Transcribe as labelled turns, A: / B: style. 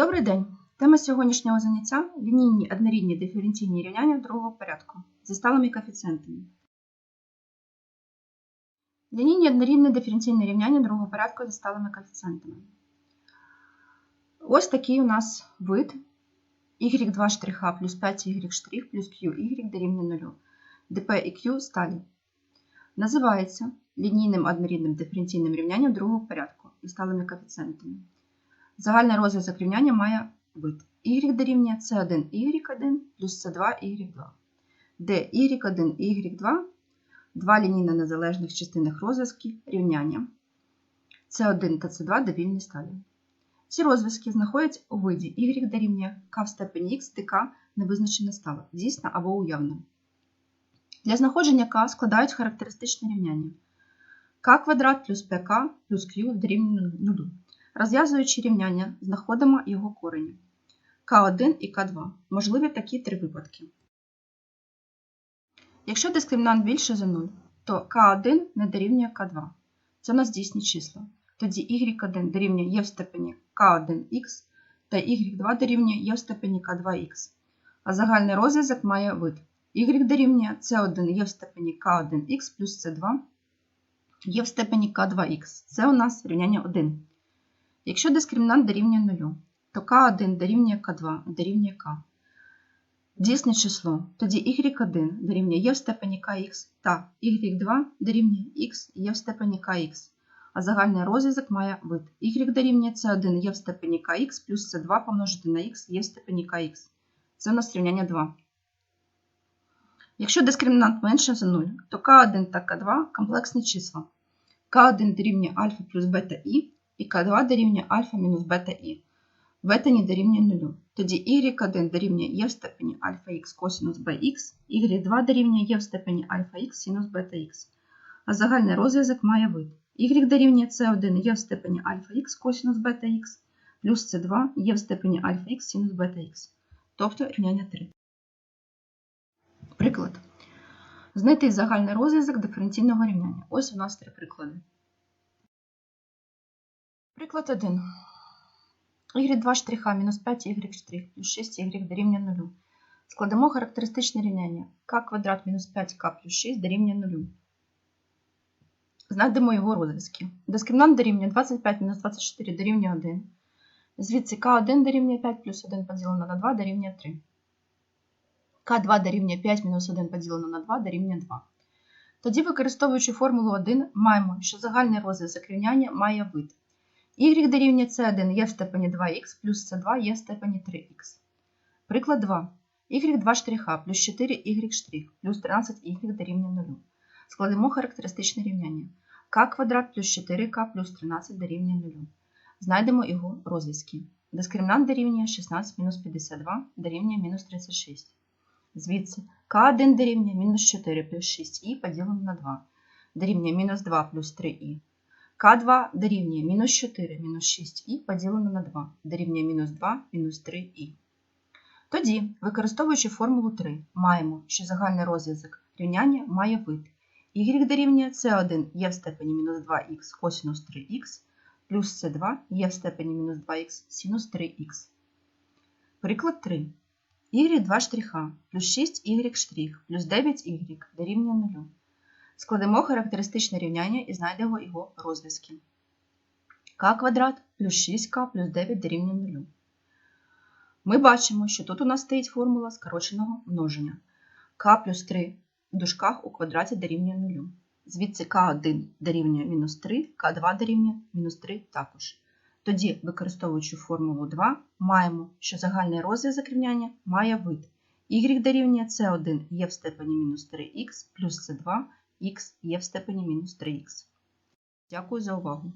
A: Добрий день! Тема сьогоднішнього заняття лінійні однорідні диференційні рівняння другого порядку зі сталими коефіцієнтами. Лінійні однорідні диференційні рівняння другого порядку зі сталими коефіцієнтами. Ось такий у нас вид y2 плюс 5y плюс qy дорівнює 0, де p і q сталі. Називається лінійним однорідним диференційним рівнянням другого порядку із сталими коефіцієнтами. Загальний розв'язок рівняння має вид y дорівнює c1 y1 плюс c2 y2, де y1 і y2 два лінійно незалежних частинних розв'язків рівняння c1 та c2 довільні сталі. Ці розв'язки знаходяться у виді y дорівнює k в степені x, де k невизначена стала, дійсна або уявна. Для знаходження k складають характеристичне рівняння k квадрат плюс pk плюс q дорівнює 0. Розв'язуючи рівняння, знаходимо його корені К1 і К2. Можливі такі три випадки. Якщо дискримінант більше за 0, то К1 не дорівнює К2. Це у нас дійсні числа. Тоді y1 дорівнює є в степені К1х та y2 дорівнює є в степені К2х. А загальний розв'язок має вид y дорівнює c1 є в степені К1х плюс c2 є в степені К2х. Це у нас рівняння 1. Якщо дискримінант дорівнює 0, то k1 дорівнює k2 дорівнює k. Дійсне число, тоді y1 дорівнює є в степені kx та y2 дорівнює x є в степені kx. А загальний розв'язок має вид y дорівнює c1 є в степені kx плюс c2 помножити на x є в степені kx. Це у нас рівняння 2. Якщо дискримінант менше за 0, то k1 та k2 комплексні числа. k1 дорівнює альфа плюс бета і і К2 дорівнює альфа мінус бета і. Бета не дорівнює 0. Тоді y1 дорівнює є в степені альфа х косинус bx, y2 дорівнює є в степені альфа х синус бета х. А загальний розв'язок має вид. y дорівнює c1 є в степені альфа х косинус бета х, плюс c2 є в степені альфа х синус бета х. Тобто рівняння 3. Приклад. Знайти загальний розв'язок диференційного рівняння. Ось у нас три приклади. Приклад 1. y2 штриха мінус 5y штрих плюс 6y дорівнює 0. Складемо характеристичне рівняння k квадрат мінус 5k плюс 6 дорівнює 0. Знайдемо його розв'язки. Дискримінант дорівнює 25 мінус 24 дорівнює 1. Звідси k1 дорівнює 5 плюс 1 поділено на 2 дорівнює 3. k2 дорівнює 5 мінус 1 поділено на 2 дорівнює 2. Тоді, використовуючи формулу 1, маємо, що загальний розв'язок рівняння має вид y дорівнює c1 є в степені 2х плюс c2 є в степені 3х. Приклад 2. y2 штриха плюс 4y штрих плюс 13y дорівнює 0. Складемо характеристичне рівняння. k квадрат плюс 4k плюс 13 дорівнює 0. Знайдемо його розв'язки. Дискримінант дорівнює 16 мінус 52 дорівнює мінус 36. Звідси k1 дорівнює мінус 4 плюс 6і поділено на 2 дорівнює мінус 2 плюс 3і. К2 дорівнює мінус 4 мінус 6і поділено на 2 дорівнює мінус 2 мінус 3і. Тоді, використовуючи формулу 3, маємо, що загальний розв'язок рівняння має вид y дорівнює c1 є в степені мінус 2х косинус 3х плюс c2 є в степені мінус 2х синус 3х. Приклад 3. y2 штриха плюс 6y штрих плюс 9y дорівнює 0. Складемо характеристичне рівняння і знайдемо його розв'язки. k квадрат плюс 6k плюс 9 дорівнює 0. Ми бачимо, що тут у нас стоїть формула скороченого множення. k плюс 3 в дужках у квадраті дорівнює 0. Звідси k1 дорівнює мінус 3, k2 дорівнює мінус 3 також. Тоді, використовуючи формулу 2, маємо, що загальний розв'язок рівняння має вид y дорівнює c1 є в степені мінус 3х плюс c2 х є в степені мінус 3х. Дякую за увагу!